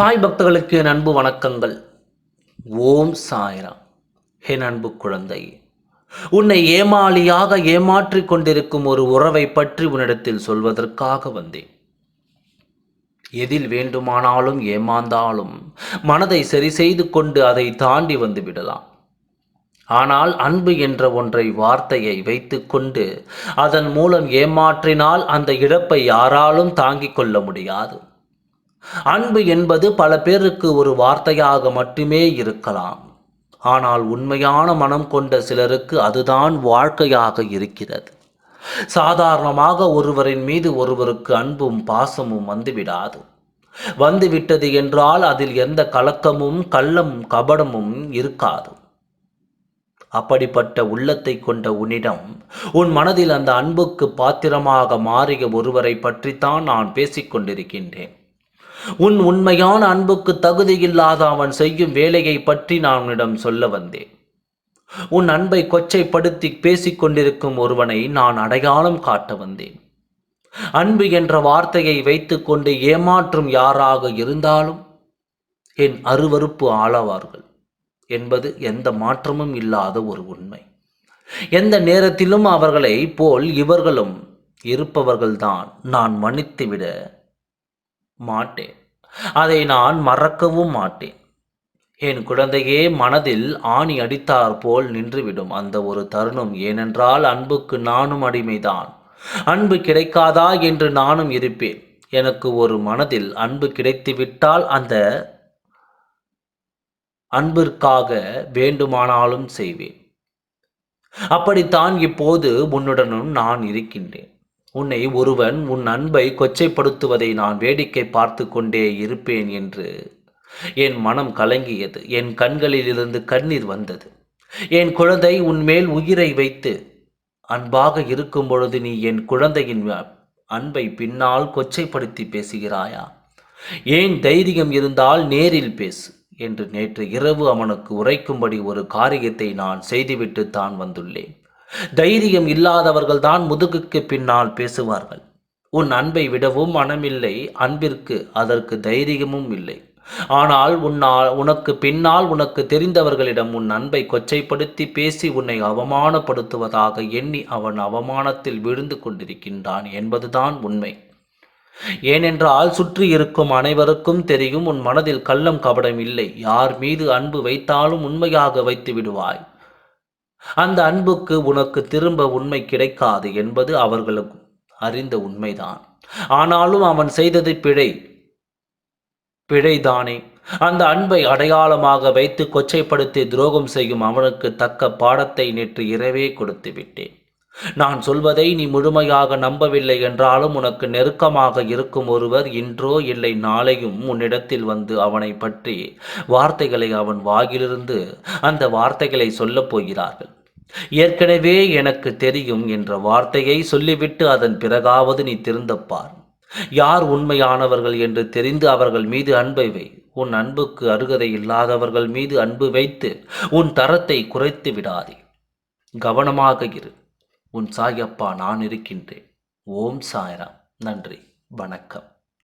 சாய் பக்தர்களுக்கு என் அன்பு வணக்கங்கள். ஓம் சாய்ராம். என் அன்பு குழந்தை உன்னை ஏமாளியாக ஏமாற்றிக் கொண்டிருக்கும் ஒரு உறவை பற்றி உன்னிடத்தில் சொல்வதற்காக வந்தேன். எதில் வேண்டுமானாலும் ஏமாந்தாலும் மனதை சரி செய்து கொண்டு அதை தாண்டி வந்து விடலாம். ஆனால் அன்பு என்ற ஒன்றை வார்த்தையை வைத்துக்கொண்டு அதன் மூலம் ஏமாற்றினால் அந்த இழப்பை யாராலும் தாங்கிக் கொள்ள முடியாது. அன்பு என்பது பல பேருக்கு ஒரு வார்த்தையாக மட்டுமே இருக்கலாம். ஆனால் உண்மையான மனம் கொண்ட சிலருக்கு அதுதான் வாழ்க்கையாக இருக்கிறது. சாதாரணமாக ஒருவரின் மீது ஒருவருக்கு அன்பும் பாசமும் வந்துவிடாது. வந்துவிட்டது என்றால் அதில் எந்த கலக்கமும் கள்ளம் கபடமும் இருக்காது. அப்படிப்பட்ட உள்ளத்தை கொண்ட உன்னிடம் உன் மனதில் அந்த அன்புக்கு பாத்திரமாக மாறிய ஒருவரை பற்றித்தான் நான் பேசிக்கொண்டிருக்கின்றேன். உன் உண்மையான அன்புக்கு தகுதியில்லாத அவன் செய்யும் வேலையை பற்றி நான் உன்னிடம் சொல்ல வந்தேன். உன் அன்பை கொச்சைப்படுத்தி பேசிக்கொண்டிருக்கும் ஒருவனை நான் அடையாளம் காட்ட வந்தேன். அன்பு என்ற வார்த்தையை வைத்துக்கொண்டு ஏமாற்றும் யாராக இருந்தாலும் என் அருவருப்பு ஆளவார்கள் என்பது எந்த மாற்றமும் இல்லாத ஒரு உண்மை. எந்த நேரத்திலும் அவர்களை போல் இவர்களும் இருப்பவர்கள்தான் நான் மன்னித்துவிட மாட்டேன். அதை நான் மறக்கவும் மாட்டேன். என் குழந்தையே மனதில் ஆணி அடித்தார் போல் நின்றுவிடும் அந்த ஒரு தருணம். ஏனென்றால் அன்புக்கு நானும் அடிமைதான். அன்பு கிடைக்காதா என்று நானும் இருப்பேன். எனக்கு ஒரு மனதில் அன்பு கிடைத்துவிட்டால் அந்த அன்பிற்காக வேண்டுமானாலும் செய்வேன். அப்படித்தான் இப்போது உன்னுடனும் நான் இருக்கின்றேன். உன்னை ஒருவன் உன் அன்பை கொச்சைப்படுத்துவதை நான் வேடிக்கை பார்த்து கொண்டே இருப்பேன் என்று. என் மனம் கலங்கியது. என் கண்களிலிருந்து கண்ணீர் வந்தது. என் குழந்தை உன்மேல் உயிரை வைத்து அன்பாக இருக்கும் பொழுது நீ என் குழந்தையின் அன்பை பின்னால் கொச்சைப்படுத்தி பேசுகிறாயா? ஏன் தைரியம் இருந்தால் நேரில் பேசு என்று நேற்று இரவு அவனுக்கு உரைக்கும்படி ஒரு காரியத்தை நான் செய்துவிட்டு தான் வந்துள்ளேன். தைரியம் இல்லாதவர்கள் தான் முதுகுக்கு பின்னால் பேசுவார்கள். உன் அன்பை விடவும் மனமில்லை அன்பிற்கு அதற்கு தைரியமும் இல்லை. ஆனால் உன்னால் உனக்கு பின்னால் உனக்கு தெரிந்தவர்களிடம் உன் அன்பை கொச்சைப்படுத்தி பேசி உன்னை அவமானப்படுத்துவதாக எண்ணி அவன் அவமானத்தில் விழுந்து கொண்டிருக்கின்றான் என்பதுதான் உண்மை. ஏனென்றால் சுற்றி இருக்கும் அனைவருக்கும் தெரியும் உன் மனதில் கள்ளம் கபடம் இல்லை யார் மீது அன்பு வைத்தாலும் உண்மையாக வைத்து விடுவாய். அந்த அன்புக்கு உனக்கு திரும்ப உண்மை கிடைக்காது என்பது அவர்களுக்கு அறிந்த உண்மைதான். ஆனாலும் அவன் செய்தது பிழை பிழைதானே. அந்த அன்பை அடையாளமாக வைத்து கொச்சைப்படுத்தி துரோகம் செய்யும் அவனுக்கு தக்க பாடத்தை நேற்று இரவே கொடுத்து விட்டேன் நான் சொல்வதை நீ முழுமையாக நம்பவில்லை என்றாலும் உனக்கு நெருக்கமாக இருக்கும் ஒருவர் இன்றோ இல்லை நாளையும் உன்னிடத்தில் வந்து அவனை பற்றி வார்த்தைகளை அவன் வாயிலிருந்து அந்த வார்த்தைகளை சொல்லப் போகிறார்கள். ஏற்கனவே எனக்கு தெரியும் என்ற வார்த்தையை சொல்லிவிட்டு அதன் பிறகாவது நீ திருந்தப்பார். யார் உண்மையானவர்கள் என்று தெரிந்து அவர்கள் மீது அன்பை வை. உன் அன்புக்கு அருகதை இல்லாதவர்கள் மீது அன்பு வைத்து உன் தரத்தை குறைத்து விடாதே. கவனமாக இரு. உன் சாயப்பா நான் இருக்கின்றேன். ஓம் சாய்ராம். நன்றி. வணக்கம்.